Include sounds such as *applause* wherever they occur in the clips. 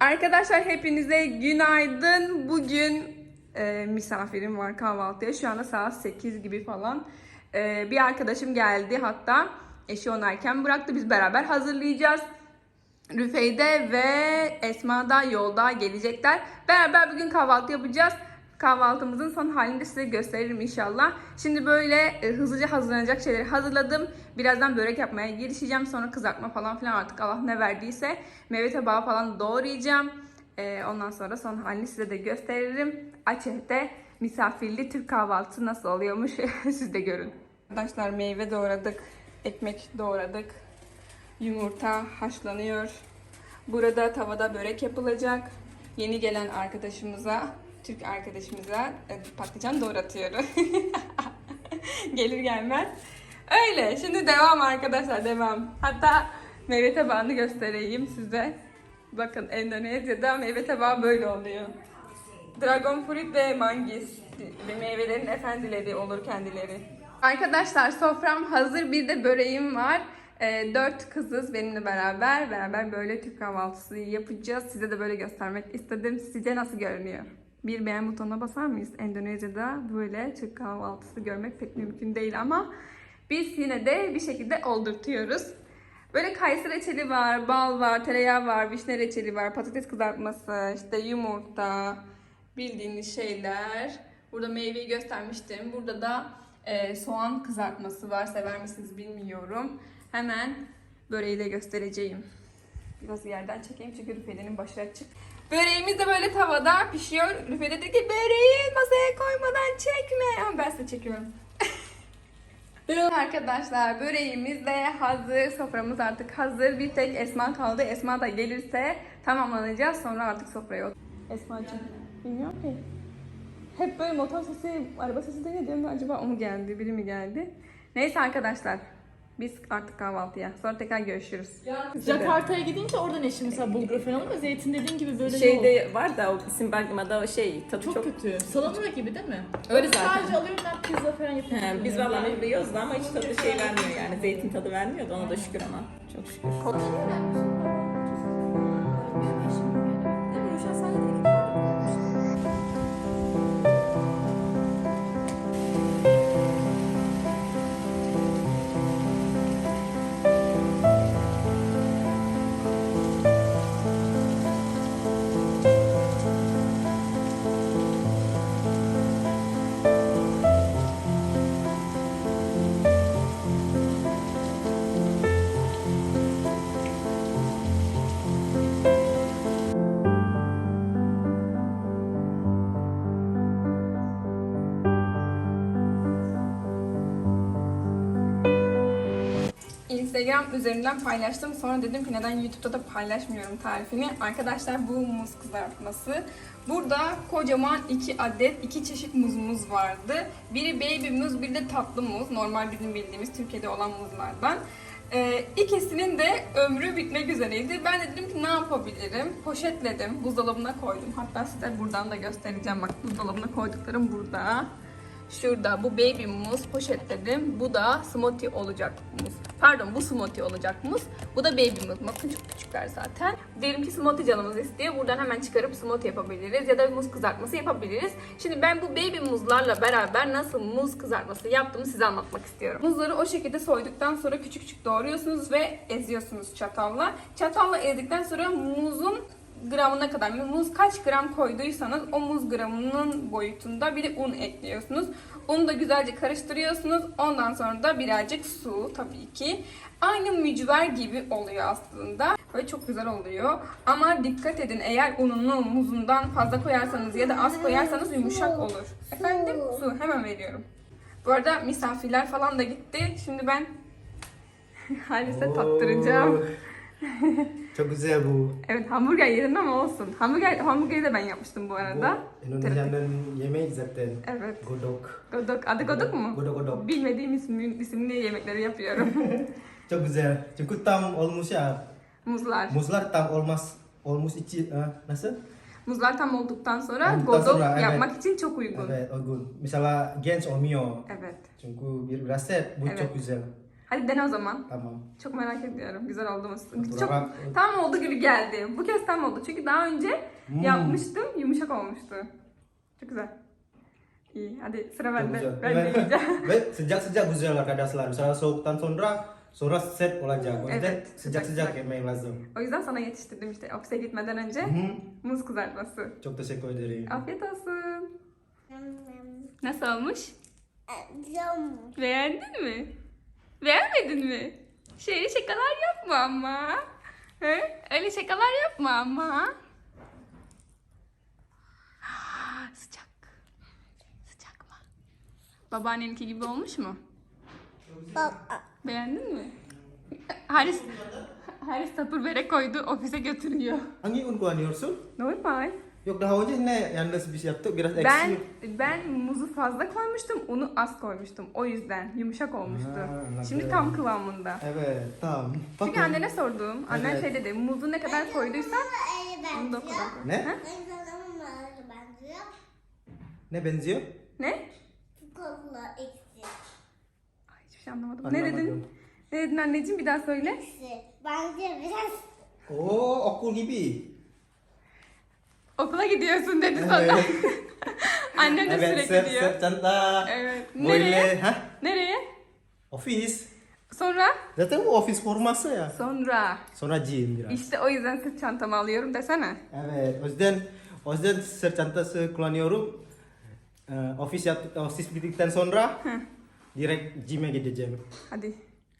Arkadaşlar hepinize günaydın. Bugün e, misafirim var kahvaltıya. Şu anda saat 8 gibi falan. E, bir arkadaşım geldi hatta. Eşi onu erken bıraktı. Biz beraber hazırlayacağız. Rüfeyde ve Esma da yolda gelecekler. Beraber bugün kahvaltı yapacağız. Kahvaltımızın son halini de size gösteririm inşallah. Şimdi böyle e, hızlıca hazırlanacak şeyleri hazırladım. Birazdan börek yapmaya girişeceğim. Sonra kızartma falan filan artık Allah ne verdiyse meyve tabağı falan doğrayacağım. E, ondan sonra son halini size de gösteririm. Açeh'te misafirli Türk kahvaltısı nasıl oluyormuş *laughs* siz de görün. Arkadaşlar meyve doğradık. Ekmek doğradık. Yumurta haşlanıyor. Burada tavada börek yapılacak. Yeni gelen arkadaşımıza, Türk arkadaşımıza e, patlıcan doğratıyor. *laughs* Gelir gelmez. Öyle. Şimdi devam arkadaşlar devam. Hatta meyve tabağını göstereyim size. Bakın Endonezya'da meyve tabağı böyle oluyor. Dragon fruit ve mangis ve meyvelerin efendileri olur kendileri. Arkadaşlar sofram hazır. Bir de böreğim var. Ee, dört kızız benimle beraber. Beraber böyle Türk kahvaltısı yapacağız. Size de böyle göstermek istedim. Sizce nasıl görünüyor? Bir beğen butonuna basar mıyız? Endonezya'da böyle Türk kahvaltısı görmek pek mümkün değil ama biz yine de bir şekilde oldurtuyoruz. Böyle kayısı reçeli var, bal var, tereyağı var, vişne reçeli var, patates kızartması, işte yumurta, bildiğiniz şeyler. Burada meyveyi göstermiştim. Burada da e, soğan kızartması var. Sever misiniz bilmiyorum. Hemen böreği de göstereceğim. Biraz yerden çekeyim çünkü Rüfede'nin başı açık. Böreğimiz de böyle tavada pişiyor. Rüfede dedi ki böreği masaya koymadan çekme. Ama ben size çekiyorum. *laughs* Arkadaşlar böreğimiz de hazır. Soframız artık hazır. Bir tek Esma kaldı. Esma da gelirse tamamlanacağız. Sonra artık sofraya otur. Esma'cığım bilmiyorum ki. Hep böyle motor sesi, araba sesi duyuyor diyorum acaba o mu geldi, biri mi geldi? Neyse arkadaşlar. Biz artık kahvaltıya. Sonra tekrar görüşürüz. Jakarta'ya gidince oradan eşim mesela bulgur falan ama zeytin dediğin gibi böyle yok. Şeyde var da o isim bakmada o şey tadı çok, çok, kötü. Salamura gibi değil mi? Öyle Sadece zaten. alıyorum ben pizza falan yapıyorum. He, biz vallahi burada yiyoruz da ama hiç tadı şey vermiyor yani zeytin tadı vermiyor da ona da şükür ama çok şükür. Instagram üzerinden paylaştım. Sonra dedim ki neden YouTube'da da paylaşmıyorum tarifini. Arkadaşlar bu muz kızartması. Burada kocaman iki adet, iki çeşit muzumuz vardı. Biri baby muz, bir de tatlı muz. Normal bizim bildiğimiz Türkiye'de olan muzlardan. Ee, ikisinin de ömrü bitmek üzereydi. Ben de dedim ki ne yapabilirim? Poşetledim, buzdolabına koydum. Hatta size buradan da göstereceğim. Bak buzdolabına koyduklarım burada. Şurada bu baby muz poşetledim. Bu da smoothie olacak muz. Pardon bu smoothie olacak muz. Bu da baby muz. Bakın çok küçükler zaten. Diyelim ki smoothie canımız istiyor. Buradan hemen çıkarıp smoothie yapabiliriz. Ya da muz kızartması yapabiliriz. Şimdi ben bu baby muzlarla beraber nasıl muz kızartması yaptığımı size anlatmak istiyorum. Muzları o şekilde soyduktan sonra küçük küçük doğruyorsunuz ve eziyorsunuz çatalla. Çatalla ezdikten sonra muzun gramına kadar muz kaç gram koyduysanız o muz gramının boyutunda bir de un ekliyorsunuz. Unu da güzelce karıştırıyorsunuz. Ondan sonra da birazcık su tabii ki. Aynı mücver gibi oluyor aslında. Böyle çok güzel oluyor. Ama dikkat edin eğer ununu muzundan fazla koyarsanız ya da az koyarsanız yumuşak olur. Efendim su hemen veriyorum. Bu arada misafirler falan da gitti. Şimdi ben *laughs* Halis'e tattıracağım. *laughs* Çok güzel bu. Evet hamburger yedim ama olsun. Hamburger, hamburgeri de ben yapmıştım bu arada. Bu Indonesia'nın yemeği zaten. Evet. Godok. Godok. Adı godok mu? Godok godok. Bilmediğim ismi, isimli yemekleri yapıyorum. *laughs* Çok güzel. Çünkü tam olmuş ya. Muzlar. Muzlar tam olmaz. Olmuş içi. Ha, nasıl? Muzlar tam olduktan sonra Olduktan godok sonra, evet. yapmak için çok uygun. Evet. Evet, uygun. Misalnya gens olmuyor. Çünkü bir biraz. Bu Evet. çok güzel. Hadi dene o zaman. Tamam. Çok merak ediyorum. Güzel oldu mu? Çok tam oldu gibi geldi. Bu kez tam oldu. Çünkü daha önce Hmm. yapmıştım. Yumuşak olmuştu. Çok güzel. İyi. Hadi sıra Çok bende. güzel. Ben de yiyeceğim. *laughs* Ve sıcak sıcak güzel arkadaşlar. Misalnya soğuktan sonra sonra set olacak. O yüzden Evet, sıcak sıcak sıcak lazım. O yüzden sana yetiştirdim işte. Ofise gitmeden önce Hı. muz kızartması. Çok teşekkür ederim. Afiyet olsun. Nasıl olmuş? Cam. Beğendin mi? Beğenmedin mi? Şöyle şakalar yapma ama. He? Öyle şakalar yapma ama. Sıcak. Sıcak mı? Babaanneninki gibi olmuş mu? Baba. Beğendin mi? Haris Haris tapır koydu ofise götürüyor. Hangi un kullanıyorsun? Normal. Yok daha önce ne yanlış bir şey yaptık biraz ekşi. Ben ben muzu fazla koymuştum, unu az koymuştum. O yüzden yumuşak olmuştu. Ha. Şimdi tam kıvamında. Evet tamam. Çünkü Bakın. annene sordum. Annen Evet. şey dedi, muzu ne kadar koyduysan onu da o kadar benziyor. koy. Ne? Ha? Ne benziyor? Ne? Eksi. Ay, hiçbir şey anlamadım. Ne dedin? Anlamadım. Ne dedin anneciğim? Bir daha söyle. Eksi. Bence biraz Oh okul gibi. Okula gidiyorsun dedi sonra. Evet. *laughs* Annem de evet sürekli set diyor. set çanta. Evet. Böyle Nereye? ha? Nereye? Ofis. Sonra? Zaten bu ofis forması ya. Sonra. Sonra gym biraz. İşte o yüzden sırt çantamı alıyorum desene. Evet, o yüzden o yüzden sırt çantası kullanıyorum. Ee, ofis yap, ofis bittikten sonra direkt gym'e gideceğim. Hadi.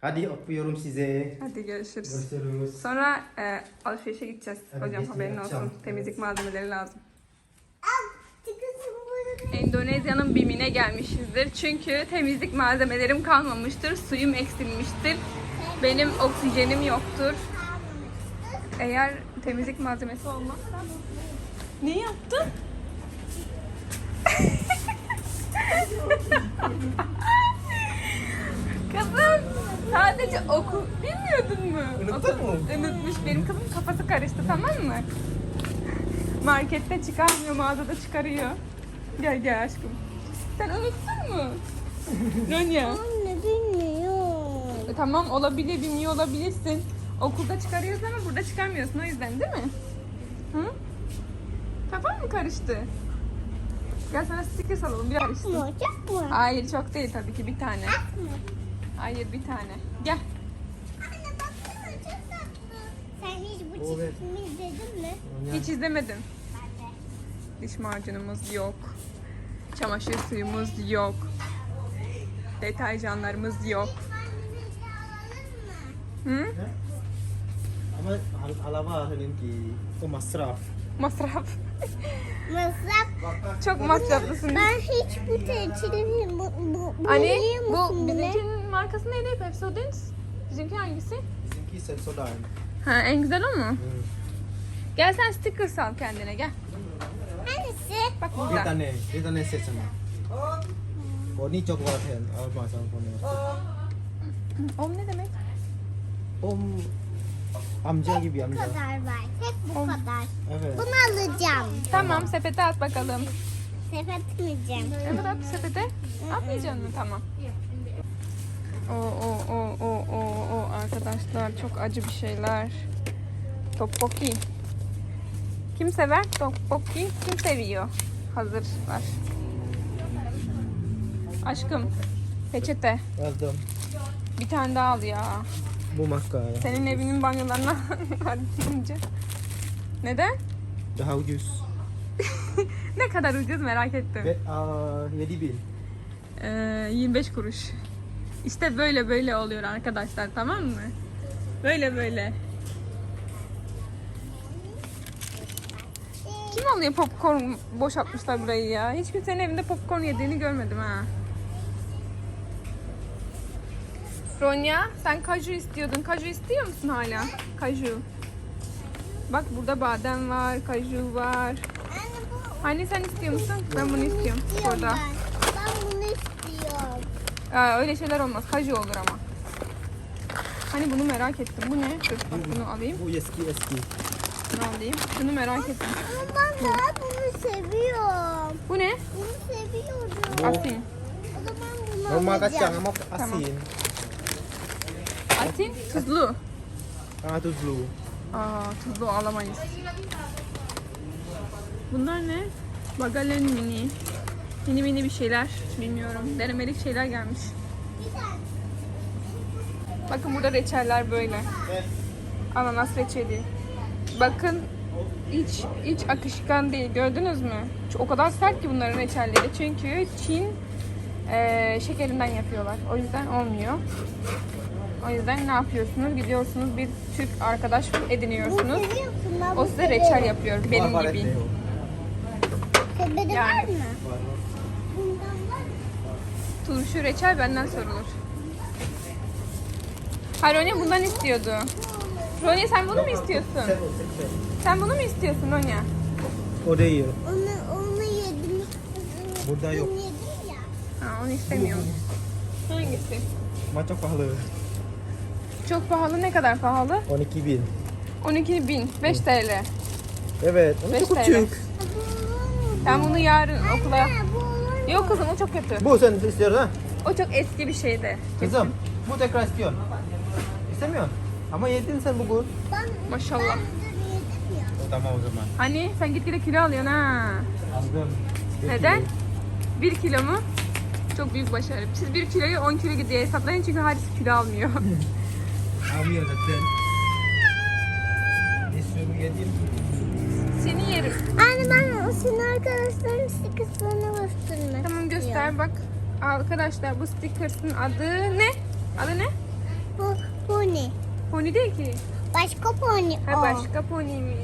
Hadi öpüyorum size. Hadi görüşürüz. Görüşürüz. Sonra e, alışverişe gideceğiz. Evet, Hocam haberin olsun. akşam. Temizlik malzemeleri lazım. Endonezya'nın BİM'ine gelmişizdir. Çünkü temizlik malzemelerim kalmamıştır. Suyum eksilmiştir. Benim oksijenim yoktur. Eğer temizlik malzemesi olmazsa... Ne yaptın? *laughs* Kızım sadece oku bilmiyordun mu? Unuttun mu? Unutmuş. Benim kızım kafası karıştı tamam mı? Markette çıkarmıyor, mağazada çıkarıyor. Gel gel aşkım. Sen unuttun mu? *laughs* Ronya. Anne bilmiyorum. E, tamam olabilir, bilmiyor olabilirsin. Okulda çıkarıyorsun ama burada çıkarmıyorsun o yüzden değil mi? Hı? Kafan mı karıştı? Gel sana sticker salalım bir karıştı. Çok mu? Hayır çok değil tabii ki bir tane. mı? Hayır bir tane. Gel. Anne baksana çok tatlı. Sen hiç bu Evet. çizimi izledin mi? Hiç izlemedim. Ben de. Diş macunumuz yok. Çamaşır suyumuz yok. Deterjanlarımız yok. Annemizi alalım mı? Hı? Ama al alaba seninki. O masraf. Masraf. *laughs* Masraf. Çok masraflısın. Ben hiç bu teçhili bu, bu, bu biliyor bu bizimkinin markası neydi? Pepsodent. Bizimki hangisi? Bizimki Sensodyne. Ha en güzel o mu? Hmm. Gel sen sticker sal kendine gel. Hangisi? Bak Bir burada. tane, bir tane sana. Oh ini coklat ya, alma sama konuyor. Om ne demek? Om amca gibi Bu amca. kadar var. Tek bu kadar. Evet. Bunu alacağım. Tamam sepete at bakalım. Sepet yiyeceğim. Evet at sepete. Atmayacaksın mı? Tamam. O o o o o o arkadaşlar çok acı bir şeyler. Tteokbokki. Kim sever tteokbokki? Kim seviyor? Hazır var. Aşkım peçete. Aldım. Bir tane daha al ya. Bu maskara. Senin evinin banyolarına *laughs* harcayınca. Neden? Daha ucuz. *laughs* Ne kadar ucuz merak ettim. Ve aa, 7 bin. Ee, 25 kuruş. İşte böyle böyle oluyor arkadaşlar tamam mı? Böyle böyle. Kim alıyor popcorn boşaltmışlar burayı ya? Hiç kimsenin evinde popcorn yediğini görmedim ha. Ronya sen kaju istiyordun. Kaju istiyor musun hala? Kaju. Bak burada badem var, kaju var. Anne Hani sen istiyor musun? Ben bunu istiyorum Burada. ben. Ben bunu istiyorum. Aa, öyle şeyler olmaz. Kaju olur ama. Hani bunu merak ettim. Bu ne? Dur bak bunu alayım. Bu eski eski. Bunu alayım. Şunu merak ettim. Ama ben bunu seviyorum. Bu ne? Bunu seviyorum. Bu Asin. O zaman bunu normal kacang ama asin. Asin, tuzlu. Ah tuzlu. Aa, tuzlu alamayız. Bunlar ne? Bagalen mini. Mini mini bir şeyler. Bilmiyorum. Denemelik şeyler gelmiş. Bakın burada reçeller böyle. Ananas reçeli. Bakın hiç hiç akışkan değil. Gördünüz mü? O kadar sert ki bunların reçelleri. Çünkü Çin eee, şekerinden yapıyorlar. O yüzden olmuyor. O yüzden ne yapıyorsunuz? Gidiyorsunuz bir Türk arkadaş ediniyorsunuz. O size reçel yapıyor benim gibi. Yani. var mı? Var, var. Bundan var mı? Turşu reçel benden sorulur. Ha Ronya bundan istiyordu. Ronya sen bunu mu istiyorsun? Sen bunu mu istiyorsun Ronya? O değil. Onu, onu yedim. Burada yok. Onu yedim ya. Ha onu istemiyorum. Hangisi? Ama çok pahalı. Çok pahalı. Ne kadar pahalı? 12 bin. 12 bin. 5 TL. Evet. Ama Beş çok TL. küçük. Ben bunu yarın okula... Yok kızım o çok kötü. Bu sen istiyorsun ha? O çok eski bir şeydi. Kızım bu tekrar istiyorsun. İstemiyorsun. Ama yedin sen bugün. Ben, Maşallah. ben dün yedim ya. Tamam o zaman. Hani sen gitgide kilo alıyorsun ha. Aldım. Bir Neden? kilo. 1 kilo mu? Çok büyük başarı. Siz 1 kiloyu 10 kilo diye hesaplayın çünkü Haris kilo almıyor. *laughs* Almıyor zaten. Bir sürü yedim. Seni yerim. Senin arkadaşların stikislerini göstermek Tamam göster bak. Arkadaşlar bu stickers'ın adı ne? Adı ne? Bu, ne? Pony değil ki. Başka pony Ha o. başka ponymiş.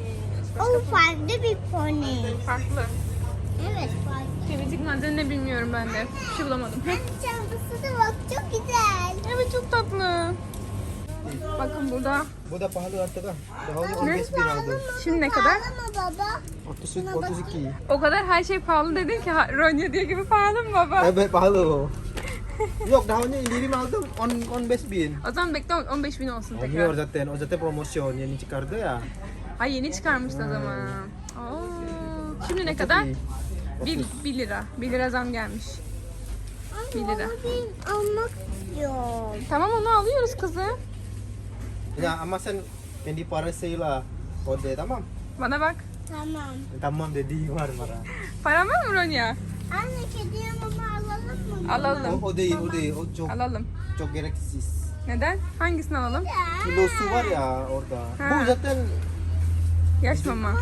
Başka O farklı bir pony. farklı. Evet farklı. Kedicik adını ne bilmiyorum ben de. Bir şey bulamadım. Anne çantası da bak çok güzel. Evet çok tatlı. Bakın burada. Bu da pahalı artık ha. Daha önce 15 bin aldım. Şimdi ne kadar? Pahalı mı baba? 32, 32. O kadar her şey pahalı dedin ki ha, Ronya diye gibi pahalı mı baba? Evet pahalı o. *laughs* Yok daha önce indirim aldım 10, 15 bin. O zaman bekle 15 bin olsun Olmuyor tekrar. zaten. O zaten promosyon yeni çıkardı ya. Ha yeni çıkarmış o zaman. Oo. Şimdi ne kadar? 1, 1 lira. 1 lira zam gelmiş. Bir Anne lira. onu ben almak istiyorum. Tamam onu alıyoruz kızım. Ya ama sen kendi parasıyla kode tamam. Bana bak. Tamam. Tamam dedi var mara. Param var mı Ronya? Anne kediye mama alalım mı? Alalım. O, o değil o değil o çok Alalım. çok gereksiz. Neden? Hangisini alalım? Kilosu var ya orada. Ha. Bu zaten Yaş mama.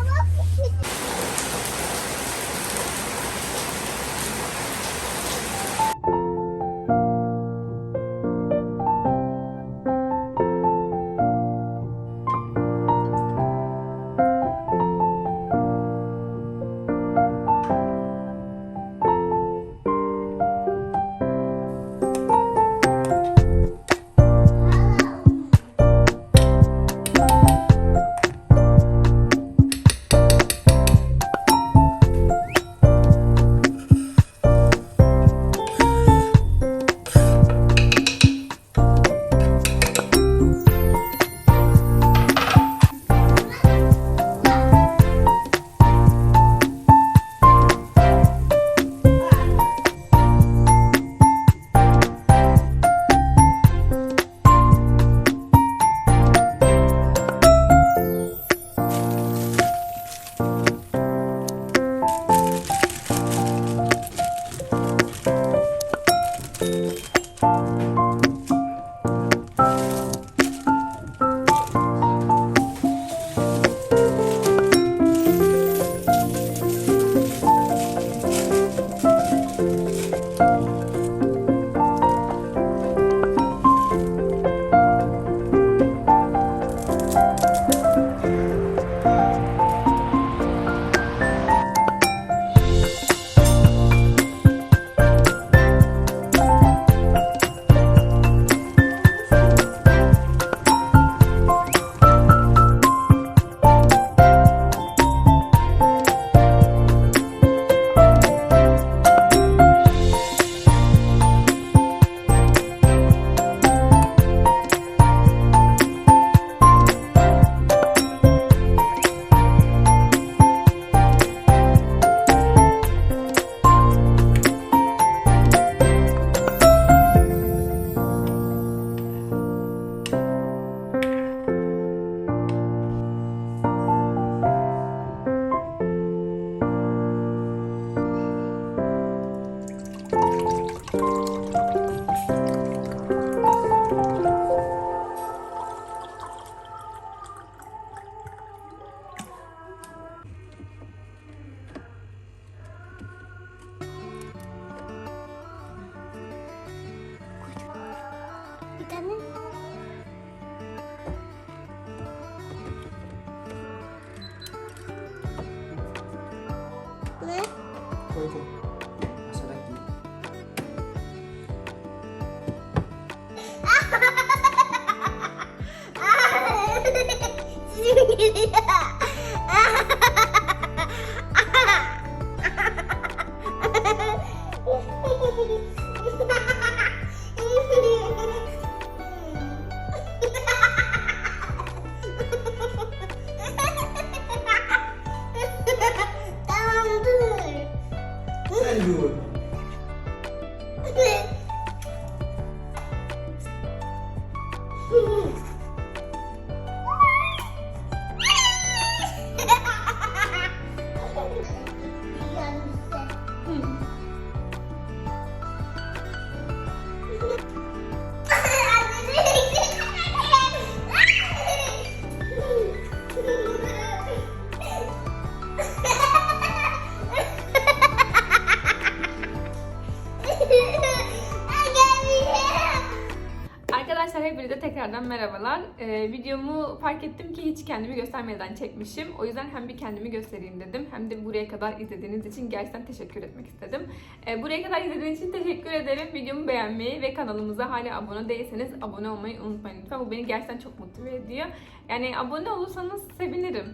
Tekrardan merhabalar. Ee, videomu fark ettim ki hiç kendimi göstermeden çekmişim. O yüzden hem bir kendimi göstereyim dedim hem de buraya kadar izlediğiniz için gerçekten teşekkür etmek istedim. Ee, buraya kadar izlediğiniz için teşekkür ederim. Videomu beğenmeyi ve kanalımıza hala abone değilseniz abone olmayı unutmayın lütfen. Bu beni gerçekten çok motive ediyor. Yani abone olursanız sevinirim.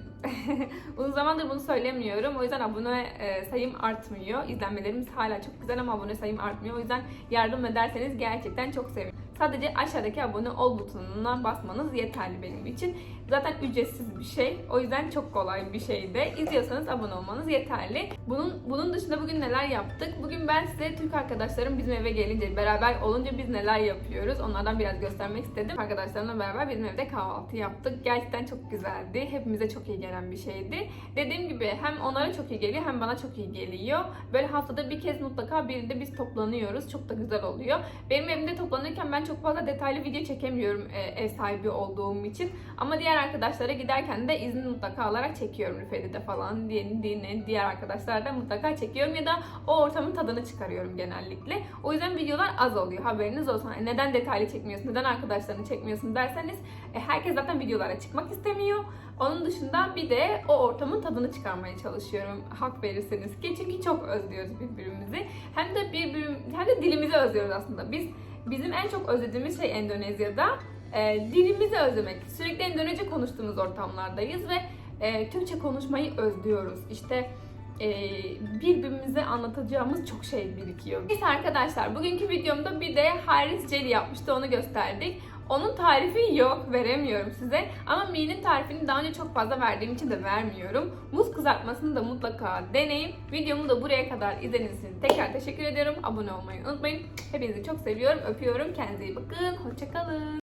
*laughs* Uzun zamandır bunu söylemiyorum. O yüzden abone e, sayım artmıyor. İzlenmelerimiz hala çok güzel ama abone sayım artmıyor. O yüzden yardım ederseniz gerçekten çok sevinirim. Sadece aşağıdaki abone ol butonuna basmanız yeterli benim için. Zaten ücretsiz bir şey. O yüzden çok kolay bir şey de. İzliyorsanız abone olmanız yeterli. Bunun bunun dışında bugün neler yaptık? Bugün ben size Türk arkadaşlarım bizim eve gelince, beraber olunca biz neler yapıyoruz? Onlardan biraz göstermek istedim. Arkadaşlarımla beraber bizim evde kahvaltı yaptık. Gerçekten çok güzeldi. Hepimize çok iyi gelen bir şeydi. Dediğim gibi hem onlara çok iyi geliyor hem bana çok iyi geliyor. Böyle haftada bir kez mutlaka birinde biz toplanıyoruz. Çok da güzel oluyor. Benim evimde toplanırken ben çok fazla detaylı video çekemiyorum e, ev sahibi olduğum için. Ama diğer arkadaşlara giderken de izin mutlaka alarak çekiyorum Rüferi'de falan. Diğer, diğer, diğer arkadaşlar da mutlaka çekiyorum ya da o ortamın tadını çıkarıyorum genellikle. O yüzden videolar az oluyor haberiniz olsun. Yani neden detaylı çekmiyorsun, neden arkadaşlarını çekmiyorsun derseniz e, herkes zaten videolara çıkmak istemiyor. Onun dışında bir de o ortamın tadını çıkarmaya çalışıyorum. Hak verirseniz ki çünkü çok özlüyoruz birbirimizi. Hem de birbirim, hem de dilimizi özlüyoruz aslında. Biz bizim en çok özlediğimiz şey Endonezya'da e, dilimizi özlemek. Sürekli Endonezya konuştuğumuz ortamlardayız ve e, Türkçe konuşmayı özlüyoruz. İşte e, birbirimize anlatacağımız çok şey birikiyor. Neyse arkadaşlar bugünkü videomda bir de Haris Celi yapmıştı onu gösterdik. Onun tarifi yok, veremiyorum size. Ama Mi'nin tarifini daha önce çok fazla verdiğim için de vermiyorum. Muz kızartmasını da mutlaka deneyin. Videomu da buraya kadar izlediğiniz için tekrar teşekkür ediyorum. Abone olmayı unutmayın. Hepinizi çok seviyorum, öpüyorum. Kendinize iyi bakın. Hoşçakalın.